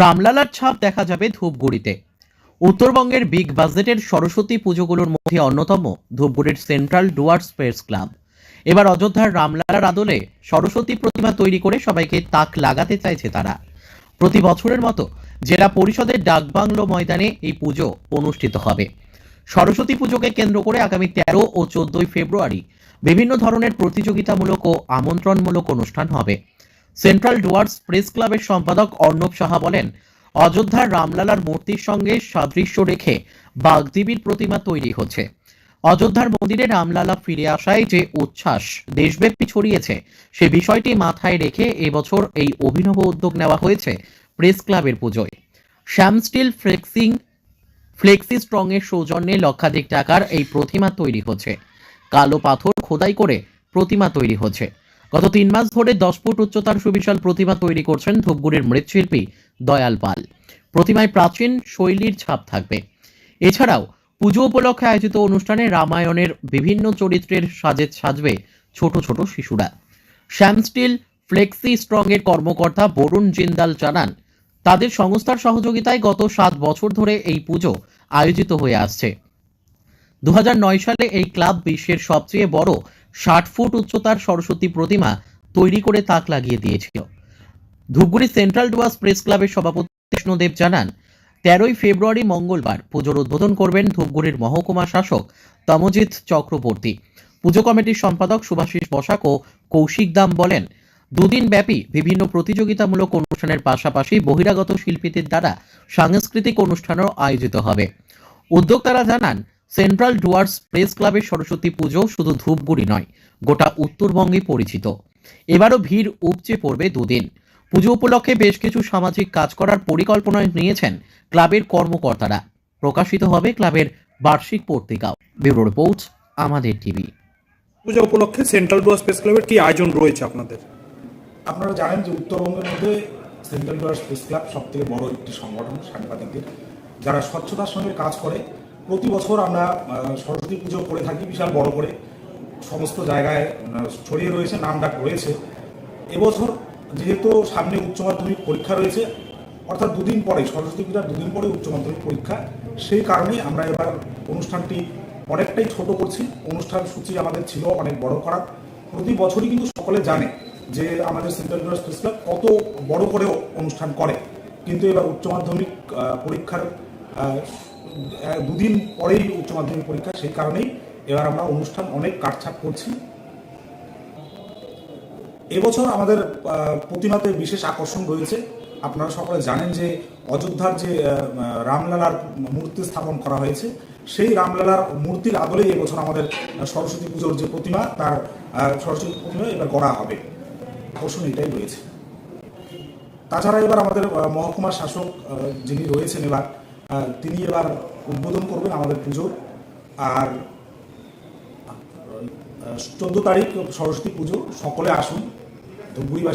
রামলালার ছাপ দেখা যাবে ধূপগুড়িতে। উত্তরবঙ্গের বিগ বাজেটের সরস্বতী পুজোগুলোর মধ্যে অন্যতম ধূপগুড়ির সেন্ট্রাল ডুয়ার্স প্রেস ক্লাব। এবার অযোধ্যার রামলালার আদলে সরস্বতী প্রতিমা তৈরি করে সবাইকে তাক লাগাতে চাইছে তারা। প্রতি বছরের মতো জেলা পরিষদের ডাকবাংলো ময়দানে এই পুজো অনুষ্ঠিত হবে। সরস্বতী পুজোকে কেন্দ্র করে আগামী তেরো ও চোদ্দই ফেব্রুয়ারি বিভিন্ন ধরনের প্রতিযোগিতামূলক ও আমন্ত্রণমূলক অনুষ্ঠান হবে। সেন্ট্রাল ডুয়ার্স প্রেস ক্লাবের সম্পাদক অর্ণব সাহা বলেন, অযোধ্যার রামলালার মূর্তির সঙ্গে সাদৃশ্য রেখে বাগদেবীর প্রতিমা তৈরি হচ্ছে। অযোধ্যার মন্দিরে রামলালা ফিরে আসায় যে উচ্ছ্বাস দেশব্যাপী ছড়িয়েছে, সে বিষয়টি মাথায় রেখে এবছর এই অভিনব উদ্যোগ নেওয়া হয়েছে প্রেস ক্লাবের পুজোয়। Shyam steel flexing, flexi strong এর সৌজন্যে লক্ষাধিক টাকার এই প্রতিমা তৈরি হচ্ছে। কালো পাথর খোদাই করে প্রতিমা তৈরি হচ্ছে। গত তিন মাস ধরে দশ ফুট উচ্চতার সুবিশাল প্রতিমা তৈরি করছেন ধূপগুড়ির মৃৎশিল্পী দয়াল পাল। প্রতিমায় প্রাচীন শৈলীর ছাপ থাকবে। এছাড়াও পুজো উপলক্ষে আয়োজিত অনুষ্ঠানে রামায়ণের বিভিন্ন চরিত্রের সাজে সাজবে ছোট ছোট শিশুরা। শ্যাম স্টিল ফ্লেক্সি স্ট্রং এর কর্মকর্তা বরুণ জিন্দাল জানান, তাদের সংস্থার সহযোগিতায় গত সাত বছর ধরে এই পুজো আয়োজিত হয়ে আসছে। দু হাজার নয় সালে এই ক্লাব বিশ্বের সবচেয়ে বড় ষাট ফুট উচ্চতার সরস্বতী প্রতিমা তৈরি করে তাক লাগিয়ে দিয়েছিল। ধূপগুড়ি সেন্ট্রাল ডুয়ার্স প্রেস ক্লাবের সভাপতি কৃষ্ণদেব জানান, তেরোই ফেব্রুয়ারি মঙ্গলবার পুজোর উদ্বোধন করবেন ধূপগুড়ির মহকুমা শাসক তমজিৎ চক্রবর্তী। পুজো কমিটির সম্পাদক সুভাষিস বসাক ও কৌশিক দাম বলেন, দুদিন ব্যাপী বিভিন্ন প্রতিযোগিতামূলক অনুষ্ঠানের পাশাপাশি বহিরাগত শিল্পীদের দ্বারা সাংস্কৃতিক অনুষ্ঠানও আয়োজিত হবে। উদ্যোক্তারা জানান সেন্ট্রাল ডুয়ার্স প্রেস ক্লাবের সরস্বতী পুজো শুধু ধূপগুড়ি নয় গোটা উত্তরবঙ্গে পরিচিত। এবারও ভিড় উপচে পড়বে দুদিন। পুজো উপলক্ষে বেশ কিছু সামাজিক কাজ করার পরিকল্পনা নিয়েছেন ক্লাবের কর্মকর্তারা। প্রকাশিত হবে ক্লাবের বার্ষিক পত্রিকাও। ব্যুরো রিপোর্ট আমাদের টিভি। পূজা উপলক্ষে সেন্ট্রাল ডুয়ার্স প্রেস ক্লাবের কি আয়োজন রয়েছে আপনাদের? আপনারা জানেন যে উত্তরবঙ্গের মধ্যে সেন্ট্রাল ডোয়ার স্পেস ক্লাব সব থেকে বড় একটি সংগঠন সাংবাদিকদের। যারা স্বচ্ছতার সঙ্গে কাজ করে প্রতি বছর আমরা সরস্বতী পুজো করে থাকি, বিশাল বড় করে। সমস্ত জায়গায় ছড়িয়ে রয়েছে নাম ডাক রয়েছে। এবছর যেহেতু সামনে উচ্চ মাধ্যমিক পরীক্ষা রয়েছে, অর্থাৎ দুদিন পরে, সরস্বতী পূজার দুদিন পরে উচ্চ মাধ্যমিক পরীক্ষা, সেই কারণে আমরা এবার অনুষ্ঠানটি অনেকটাই ছোট করছি। অনুষ্ঠান সূচি আমাদের ছিল অনেক বড় করার। প্রতি বছরই কিন্তু সকলে জানে যে আমাদের সেন্ট্রাল ইউনিভার্স প্রেস কত বড় করেও অনুষ্ঠান করে। কিন্তু এবার উচ্চ মাধ্যমিক পরীক্ষার দুদিন পরেই উচ্চ মাধ্যমিক পরীক্ষা, সেই কারণেই এবার আমরা অনুষ্ঠান অনেক কাটছাট করছি। এবছর আমাদের প্রতিমাতে বিশেষ আকর্ষণ রয়েছে। আপনারা সকলে জানেন যে অযোধ্যার যে রামলালার মূর্তি স্থাপন করা হয়েছে, সেই রামলালার মূর্তির আদলেই এবছর আমাদের সরস্বতী পুজোর যে প্রতিমা, তার সরস্বতী প্রতিমা এবার করা হবে। আকর্ষণ এটাই রয়েছে। তাছাড়া এবার আমাদের মহকুমার শাসক যিনি রয়েছেন এবার তিনি এবার উদ্বোধন করবেন আমাদের পুজোর। আর চোদ্দ তারিখ সরস্বতী পুজো। সকলে আসুন। ধূপগুড়িবাসী